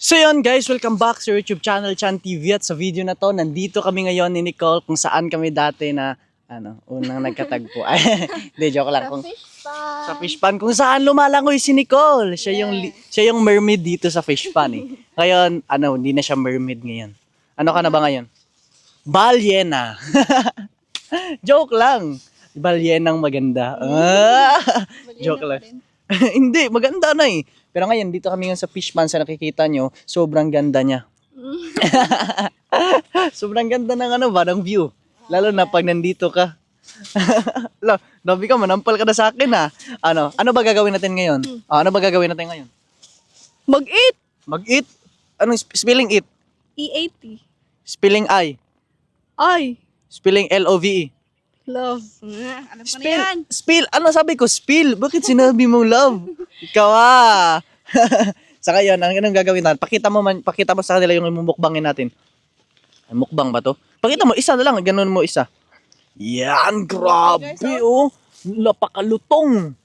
So yun guys, welcome back sa YouTube channel Chan TV at sa video na to, nandito kami ngayon ni Nicole kung saan kami dati na ano, unang nagkatagpo. Ay, Hindi, joke lang. Kung, fish sa fish pan kung saan lumalangoy si Nicole. Siya yung li- siya yung mermaid dito sa fish pan eh. Ngayon, ano, hindi na siya mermaid ngayon. Ano ka na ba ngayon? Balyena. joke lang. Balyenang maganda. Ah, joke lang. hindi, maganda na eh. Pero ngayon, dito kami ngayon sa fish pan sa nakikita nyo, sobrang ganda niya. sobrang ganda ng ano ba, ng view. Lalo na pag nandito ka. La, Dabi ka, manampal ka na sa akin ha. Ano, ano ba gagawin natin ngayon? Ah, ano ba gagawin natin ngayon? Mag-eat. Mag-eat? Anong sp- spelling it? E-A-T. Spelling I. Ay. Spelling L-O-V-E. Love. Ah, alam ko na Spill, yan. spill. Ano sabi ko? Spill. Bakit sinabi mo love? Ikaw ah. Saka yun, ang anong gagawin natin? Pakita mo man, pakita mo sa kanila yung mumukbangin natin. Ay, mukbang ba to? Pakita mo, isa na lang. Ganun mo isa. Yan, grabe oh. Napakalutong.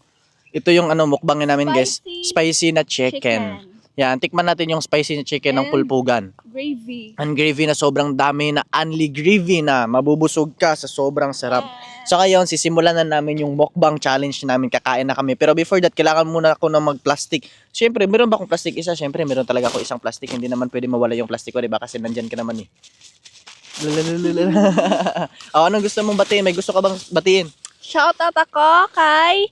Ito yung ano, mukbangin namin guys. Spicy Spicy na chicken. Yan, tikman natin yung spicy na chicken ng And- pulpugan. Gravy. Ang gravy na sobrang dami na unli gravy na mabubusog ka sa sobrang sarap. So ngayon, sisimulan na namin yung mukbang challenge namin. Kakain na kami. Pero before that, kailangan muna ako na mag-plastic. Siyempre, meron ba akong plastic isa? Siyempre, meron talaga ako isang plastic. Hindi naman pwede mawala yung plastic ko, di ba? Kasi nandyan ka naman eh. Lalalala. oh, anong gusto mong batiin? May gusto ka bang batiin? Shoutout ako kay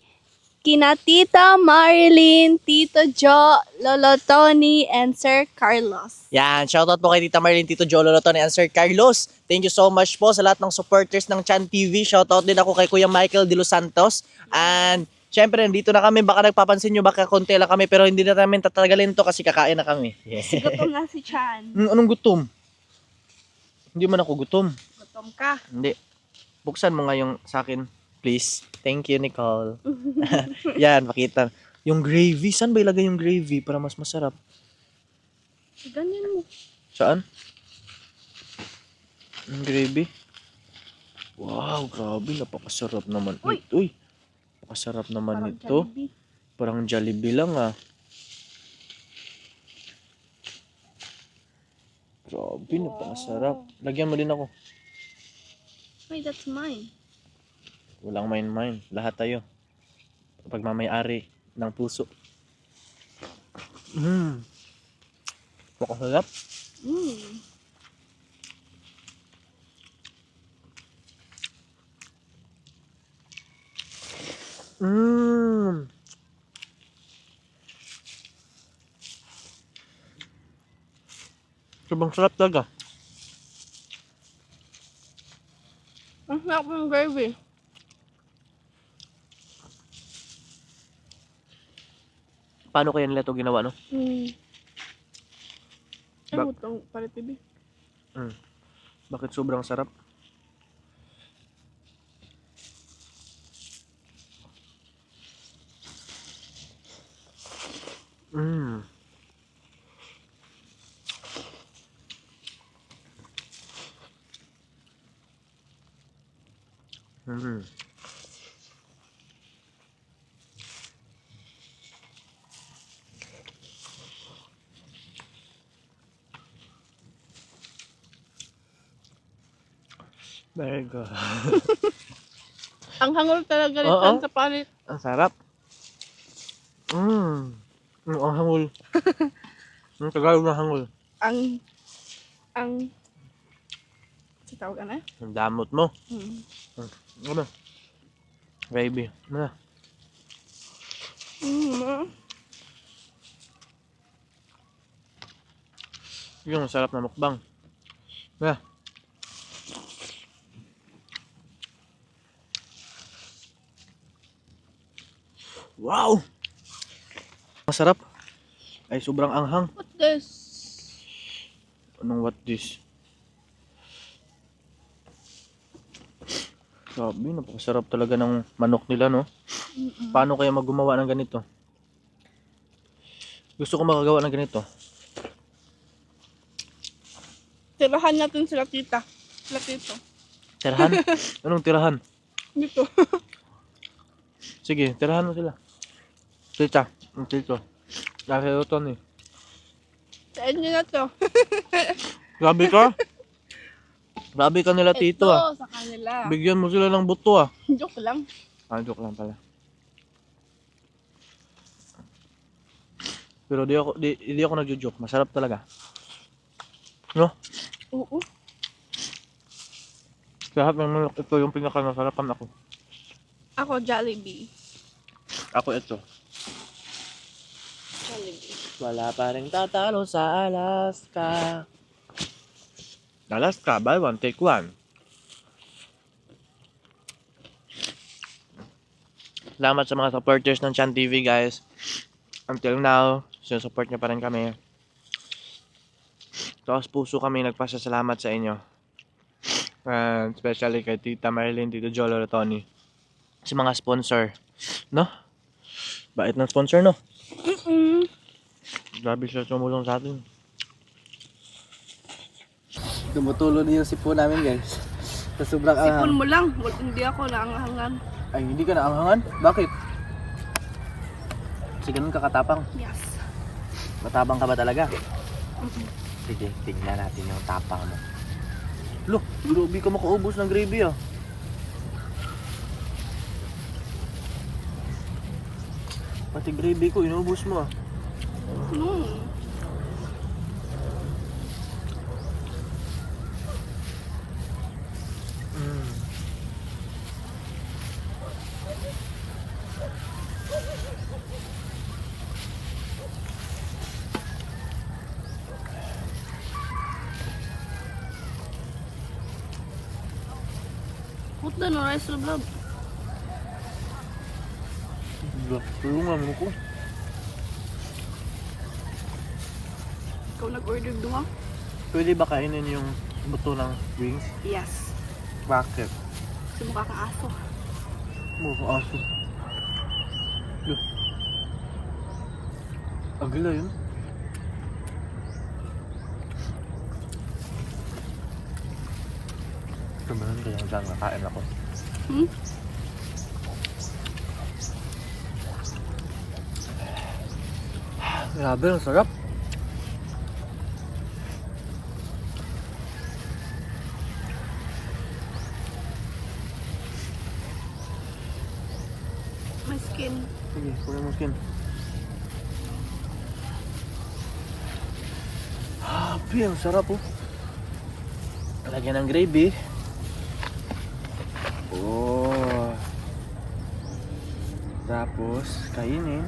kina Tita Marilyn, Tito Jo, Lolo Tony, and Sir Carlos. Yan, shoutout po kay Tita Marlene, Tito Jolo Loton, and Sir Carlos. Thank you so much po sa lahat ng supporters ng Chan TV. Shoutout din ako kay Kuya Michael De Los Santos. And syempre, nandito na kami. Baka nagpapansin nyo, baka konti lang kami. Pero hindi na namin tatagalin to kasi kakain na kami. Yeah. Gutom na si Chan. Hmm, Anong gutom? Hindi man ako gutom. Gutom ka. Hindi. Buksan mo nga yung sa akin, please. Thank you, Nicole. Yan, pakita. Yung gravy, saan ba ilagay yung gravy para mas masarap? Ganyan mo. Saan? Yung gravy. Wow, grabe. Napakasarap naman. Uy! ito. Uy! Napakasarap naman Parang ito. Jollibee. Parang Jollibee lang ah. Grabe, napakasarap. Lagyan mo din ako. Wait, that's mine. Walang main-main. Lahat tayo. Pagmamayari ng puso. Mm. Napakasarap. Mm. Mm. Sobrang sarap talaga. Ang sarap ng gravy. Paano kaya nila ito ginawa, no? Mm. Ay, Bak- utang pala TV. Bakit sobrang sarap? Mm. Mm. Very good. Ang hangol talaga ni Oo. Sa palit. Ang sarap. Mm. Mm, ang hangul. Ang Tagalog na hangul. Ang, ang, sa tawag na? Ang damot mo. Hmm. Ano? Baby. Ano? Mm. Yung sarap na mukbang. Ano? Wow! Masarap. Ay, sobrang anghang. What this? Anong what this? Sabi, napakasarap talaga ng manok nila, no? Mm-mm. Paano kaya maggumawa ng ganito? Gusto ko makagawa ng ganito. Tirahan natin sila tita. Sila tito. Tirahan? Anong tirahan? Dito. Sige, tirahan mo sila. Tita, tito. Dahil ito ni. Sa inyo na to. Grabe ka. Grabe ka nila tito ah. Ito, sa kanila. Bigyan mo sila ng buto ah. Joke lang. Ah, joke lang pala. Pero di ako di, di ako nagjo-joke. Masarap talaga. No? Oo. Lahat ng manok ito yung pinaka nasarapan ako. Ako, Jollibee. Ako ito. Wala pa rin tatalo sa Alaska. Alaska, buy one, take one. Salamat sa mga supporters ng Chan TV, guys. Until now, sinusupport niyo pa rin kami. Taos puso kami nagpasasalamat sa inyo. And especially kay Tita Marilyn, Tito Jolo, Tony. Sa mga sponsor. No? Bait ng sponsor, no? Mm-mm. Grabe siya tumulong sa atin. Tumutulo din yung sipon namin guys. Sa sobrang Sipon mo lang. Hindi ako naanghangan. Ay, hindi ka naanghangan? Bakit? Kasi ganun ka katapang. Yes. Matapang ka ba talaga? Sige, tignan natin yung tapang mo. Lo, grabe ka makaubos ng gravy ah. Pati gravy ko, inubos mo ah. No. Mm. Put the no rice vlog. Tulungan mo ko. Ikaw nag-order duha? Pwede ba kainin yung buto ng wings? Yes. Bakit? Kasi mukha kang aso. Mukha aso. Lo. Agila yun. Tumahan kaya dyan, nakain ako. Hmm? Grabe, ang sarap. Mo skin. Happy, ang sarap oh. Lagyan ng gravy. Oh. Tapos, kainin.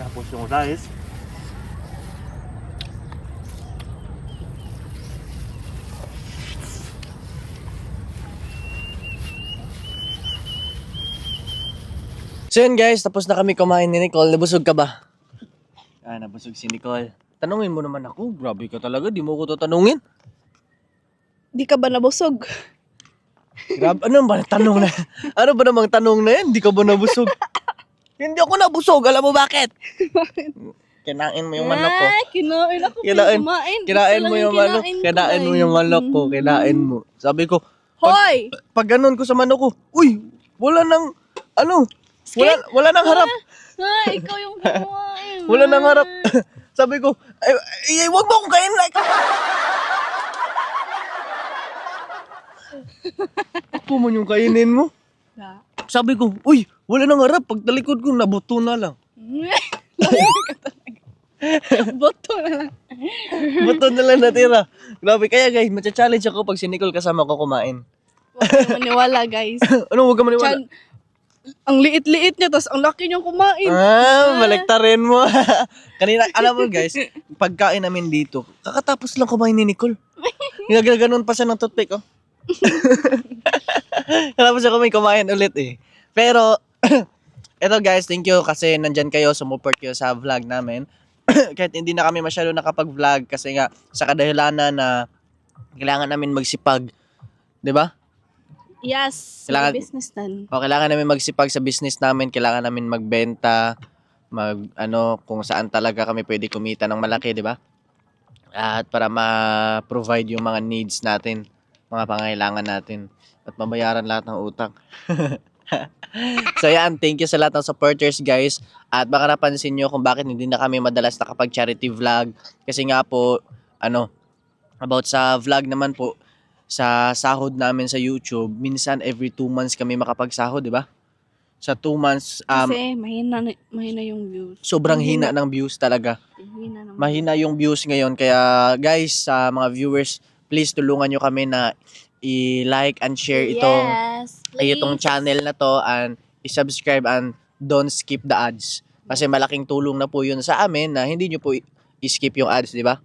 Tapos yung rice. So yun guys, tapos na kami kumain ni Nicole. Nabusog ka ba? Ah, nabusog si Nicole. Tanungin mo naman ako. Grabe ka talaga. Di mo ko to tanungin. Di ka ba nabusog? Grabe. Ano ba tanong na? Ano ba namang tanong na yan? Di ka ba nabusog? Hindi ako nabusog. Alam mo bakit? Kinain mo yung manok ko. Ah, kinain ako. Kinain- kumain. Kinain mo yung manok. kinain ko, Kinain mo ay. yung manok ko. Kinain mo. Sabi ko, Hoy! pag ganun ko sa manok ko, uy, wala nang, ano, wala, wala nang harap. Ah, ikaw yung kumain. Wala nang harap. Sabi ko, ay, ay, ay, wag mo akong kain like. Ako man yung kainin mo. Sabi ko, uy, wala nang harap. Pag talikod ko, nabuto na lang. Boto na lang. Buto na lang natira. Grabe, kaya guys, matcha-challenge ako pag si Nicole kasama ko kumain. Huwag kayong maniwala, guys. ano, huwag ka maniwala. Chan, ang liit-liit niya, tapos ang laki niyang kumain. Ah, baliktarin mo. Kanina, alam mo guys, pagkain namin dito, kakatapos lang kumain ni Nicole. Ginaganoon pa siya ng toothpick, oh. Tapos siya kumain, kumain ulit eh. Pero, eto guys, thank you kasi nandyan kayo, sumuport kayo sa vlog namin. Kahit hindi na kami masyado nakapag-vlog kasi nga sa kadahilanan na kailangan namin magsipag. 'Di ba? Yes, Kailangan- may business dan. O kailangan namin magsipag sa business namin, kailangan namin magbenta, mag ano kung saan talaga kami pwede kumita ng malaki, 'di ba? At para ma-provide yung mga needs natin, mga pangailangan natin at mabayaran lahat ng utang. so yan, thank you sa lahat ng supporters guys. At baka napansin nyo kung bakit hindi na kami madalas nakapag charity vlog. Kasi nga po, ano, about sa vlog naman po, sa sahod namin sa YouTube, minsan every two months kami makapagsahod, di ba? Sa two months, um, Kasi mahina, na- mahina yung views. sobrang hina ng views talaga. Mahina naman. Mahina yung views ngayon. Kaya guys, sa mga viewers, please tulungan nyo kami na i-like and share itong yes, ay itong channel na to and i-subscribe and don't skip the ads. Kasi malaking tulong na po yun sa amin na hindi nyo po i-skip yung ads, di ba?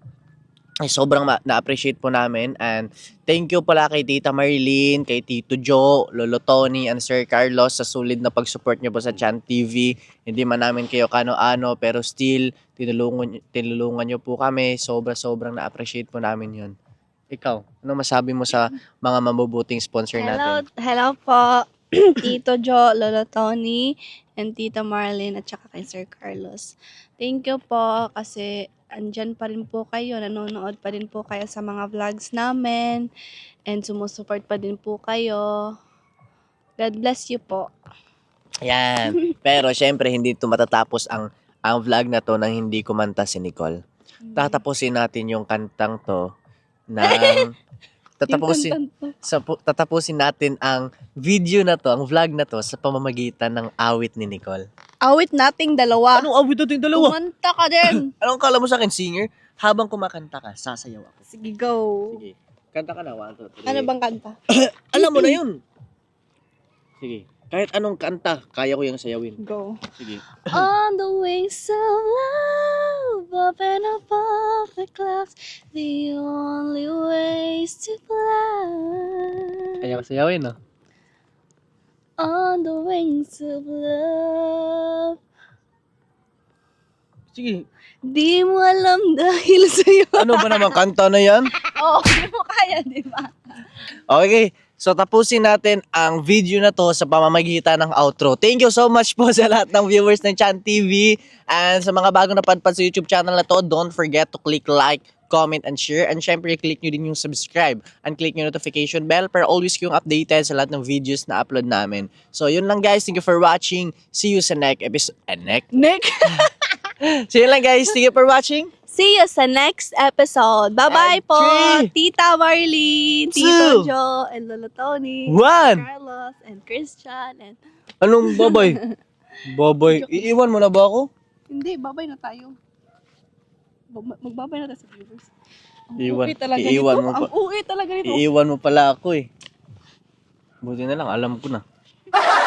Ay, sobrang na-appreciate po namin and thank you pala kay Tita Marilyn, kay Tito Joe, Lolo Tony, and Sir Carlos sa sulit na pag-support nyo po sa Chan TV. Hindi man namin kayo kano-ano pero still tinulungan, tinulungan nyo po kami. Sobra-sobrang na-appreciate po namin yun. Ikaw, ano masabi mo sa mga mabubuting sponsor Hello, natin? hello po. Tito Jo, Lolo Tony, and Tita Marlene, at saka kay Sir Carlos. Thank you po kasi andyan pa rin po kayo, nanonood pa rin po kayo sa mga vlogs namin, and sumusuport pa din po kayo. God bless you po. Yan. Pero syempre hindi ito matatapos ang ang vlog na to nang hindi kumanta si Nicole. Tatapusin natin yung kantang to ng tatapusin sa pu- tatapusin natin ang video na to, ang vlog na to sa pamamagitan ng awit ni Nicole. Awit nating dalawa. Anong awit natin dalawa? Kumanta ka din. Anong kala mo sa akin, singer? Habang kumakanta ka, sasayaw ako. Sige, go. Sige. Kanta ka na, one, two, three. Ano bang kanta? Alam mo na yun. Sige. Kahit anong kanta, kaya ko yung sayawin. Go. Sige. On the wings of love, up and above the clouds, the only ways to fly. Kaya ko sayawin, no? On the wings of love. Sige. Di mo alam dahil sa'yo. Ano ba naman kanta na yan? Oo, oh, mo kaya, di ba? Okay, so tapusin natin ang video na to sa pamamagitan ng outro. Thank you so much po sa lahat ng viewers ng Chan TV. And sa mga bagong napadpad sa YouTube channel na to, don't forget to click like, comment, and share. And syempre, click nyo din yung subscribe and click yung notification bell para always kayong updated sa lahat ng videos na upload namin. So yun lang guys, thank you for watching. See you sa next episode. Eh, next? Nick. So yun lang guys, thank you for watching. See you sa next episode. Bye-bye po, three, Tita Marlene, two, Tito Joe, and Lolo Tony, one. Carlos, and Christian, and... Anong babay? Babay. Iiwan mo na ba ako? Hindi, babay na tayo. Bab- Magbabay na tayo sa viewers. Ang Iwan- uwi talaga iiwan nito. mo pa- Ang uwi talaga nito. Iiwan mo pala ako eh. Buti na lang, alam ko na.